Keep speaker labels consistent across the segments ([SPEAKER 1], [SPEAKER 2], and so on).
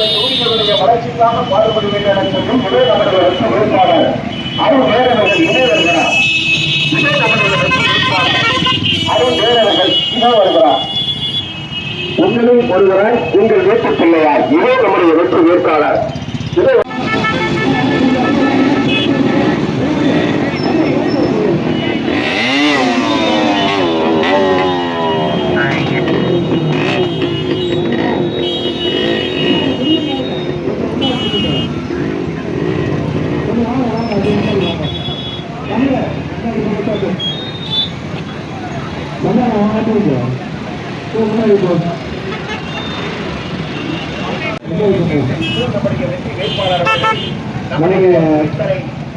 [SPEAKER 1] வளர்ச்சிக்காக பாடுபடுகின்ற சொல்லும் இதே நம்முடைய வெற்றி வேட்பாளர் அருண் வேறவர்கள் இதே வருகிறார். வெற்றி வேட்பாளர் இதோ வருகிறார். உங்களில் ஒருவராய் உங்கள் வீட்டு பிள்ளையார். இதே நம்முடைய வெற்றி வேட்பாளர். இதோ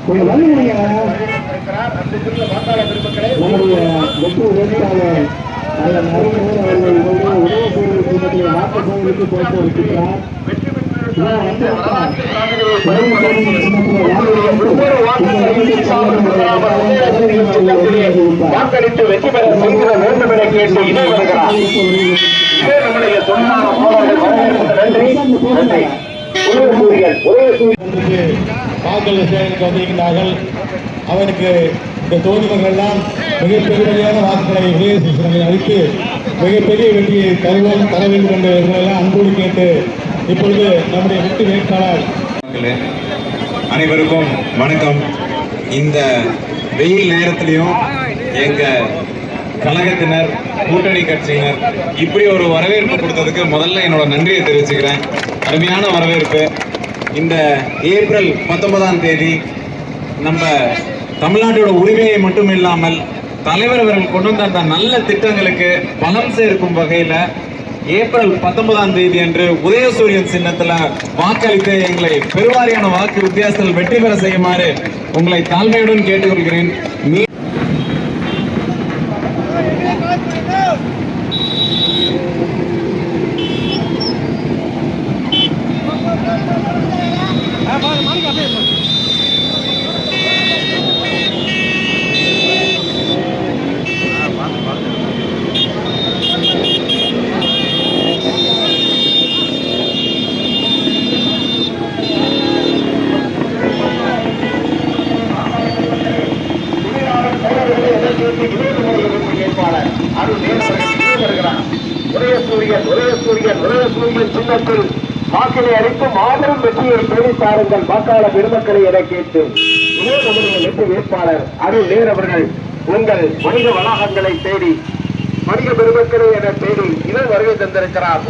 [SPEAKER 2] கொஞ்சம் வந்துடுங்க
[SPEAKER 1] இருக்கிறார் அன்புக்குரிய வாக்காள பெருமக்களே
[SPEAKER 2] நம்முடைய வெற்றி வேட்பாளர் அவர்கள் இவருடைய உதயசூரிய கூட்டத்தில் வாக்கு கோவிலுக்கு இருக்கிறார்
[SPEAKER 1] வாக்களித்து வெற்றி பெற செய்திட வேண்டும் என கேட்டு இணை வருகிறார். இதே நம்முடைய வரவேற்புக்கு நன்றி. நன்றி. ஒரே சூரியன் ஒரே சூரியன்.
[SPEAKER 3] அவனுக்கு வாக்கள் சேகரிக்க வந்திருக்கிறார்கள். அவனுக்கு இந்த தொகுதிகள் எல்லாம் மிகப்பெரிய வாக்குகளை உதயசூசனை அளித்து மிகப்பெரிய வெற்றியை தருவோம் தர வேண்டும் என்று எல்லாம் அன்போடு கேட்டு இப்பொழுது நம்முடைய வெற்றி வேட்பாளர்.
[SPEAKER 4] அனைவருக்கும் வணக்கம். இந்த வெயில் நேரத்திலையும் எங்கள் கழகத்தினர் கூட்டணி கட்சியினர் இப்படி ஒரு வரவேற்பு கொடுத்ததுக்கு முதல்ல என்னோட நன்றியை தெரிவிச்சுக்கிறேன். அருமையான வரவேற்பு. இந்த ஏப்ரல் பத்தொன்பதாம் தேதி நம்ம தமிழ்நாட்டோட உரிமையை மட்டும் இல்லாமல் தலைவர் அவர்கள் கொண்டு வந்த அந்த நல்ல திட்டங்களுக்கு பலம் சேர்க்கும் வகையில் ஏப்ரல் பத்தொன்பதாம் தேதி அன்று உதயசூரியன் சின்னத்தில் வாக்களித்து எங்களை பெருவாரியான வாக்கு வித்தியாசத்தில் வெற்றி பெற செய்யுமாறு உங்களை தாழ்மையுடன் கேட்டுக்கொள்கிறேன் மீ-
[SPEAKER 1] தொழிலாளர் போராட்டத்தை எதிர்த்து இதே நம்முடைய வெற்றி வேட்பாளர் அருண் வேறவர்கள் இதே வருகிறார் ஒரே சூரியன் ஒரே சூரியன் ஒரே சூரியன் சின்னத்தில் வாக்கினை அளித்து மாபெரும் வெற்றியை தேடித் தாருங்கள். வாக்காள பெருமக்களை என கேட்டு நம்முடைய வெற்றி வேட்பாளர் அருள் நேர் அவர்கள் உங்கள் வணிக வளாகங்களை தேடி வணிக பெருமக்களை என தேடி இதே வருகை தந்திருக்கிறார்.